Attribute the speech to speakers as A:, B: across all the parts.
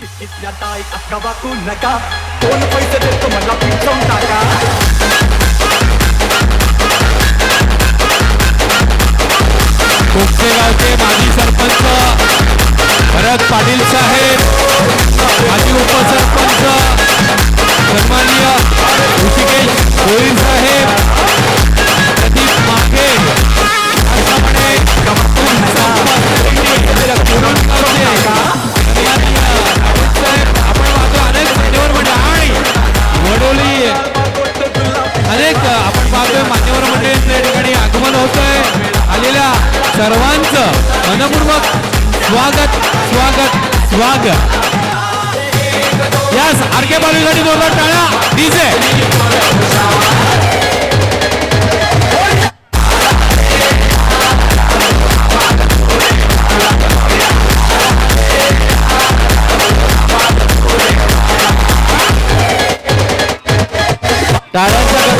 A: अक्का वाकू नका पैसे देतो मला पिंचवून टाका
B: माजी सरपंच भरत पाटील साहेब माजी उपसरपंच अनेक आपण पाहतोय मान्यवर मंडळींचं या ठिकाणी आगमन होतंय. आलेल्या सर्वांचं मनपूर्वक स्वागत स्वागत स्वागत यास आरके बालूसाठी जोरदार टाळ्या डीजे.
C: टाळ्यांच्या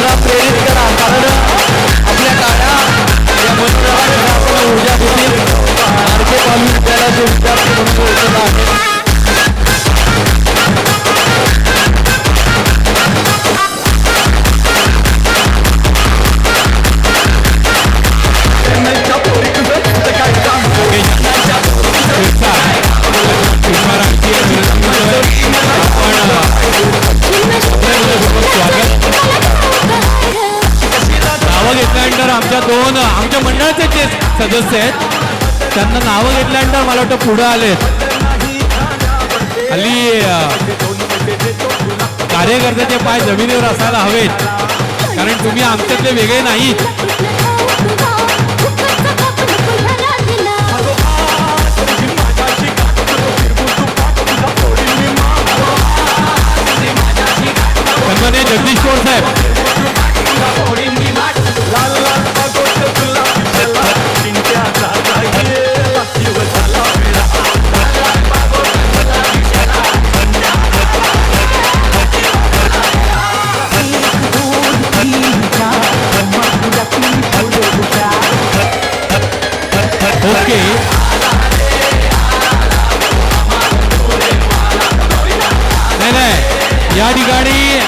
B: आमच्या मंडळाचे जे सदस्य आहेत त्यांना नावं घेतल्यानंतर मला वाटतं पुढं आलेत. हल्ली कार्यकर्त्याचे पाय जमिनीवर असायला हवेत. कारण तुम्ही आमच्यातले वेगळे नाहीत. ओके. नाही नाही. या ठिकाणी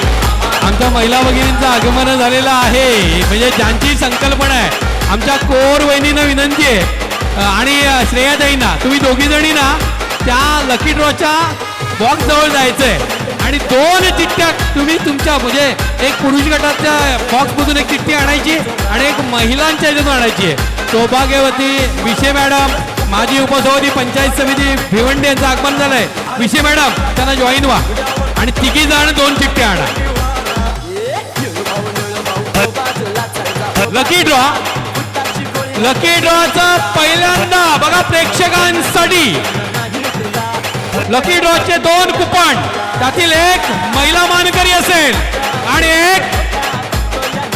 B: आमच्या महिला भगिनींचं आगमन झालेलं आहे. म्हणजे ज्यांची संकल्पना आहे. आमच्या कोर वहिनीनं विनंती आहे. आणि अ, श्रेयाताईंना. तुम्ही दोघी जणी ना त्या लकी ड्रॉच्या बॉक्स जवळ जायचंय. आणि दोन चिठ्ठ्या तुम्ही तुमच्या म्हणजे एक पुरुष गटाच्या बॉक्समधून एक चिठ्ठी आणायची आणि एक महिलांच्या ह्याच्यातून आणायची आहे. सौभाग्यवती विषय मॅडम माजी उपसभापती पंचायत समिती भिवंडी यांचं आगमन झालंय. विषय मॅडम त्यांना जॉईन व्हा. आणि तिघी जण दोन चिठ्ठ्या आणा. लकी ड्रॉ लकी ड्रॉचा पहिल्यांदा बघा प्रेक्षकांसाठी. लकी ड्रॉचे दोन कुपन त्यातील एक महिला मानकरी असेल आणि एक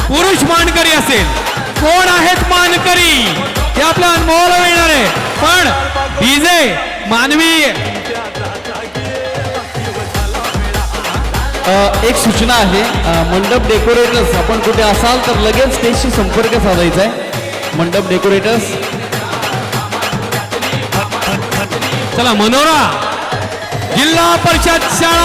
B: पुरुष मानकरी असेल. कोण आहेत मानकरी? हे आपल्या अनुभवाला मिळणार आहे. पण डीजे मानवी.
C: एक सूचना आहे. मंडप डेकोरेटर्स आपण कुठे असाल तर लगेच स्टेजशी संपर्क साधायचा आहे. मंडप डेकोरेटर्स.
B: चला मनोरा. जिल्हा परिषद शाळा.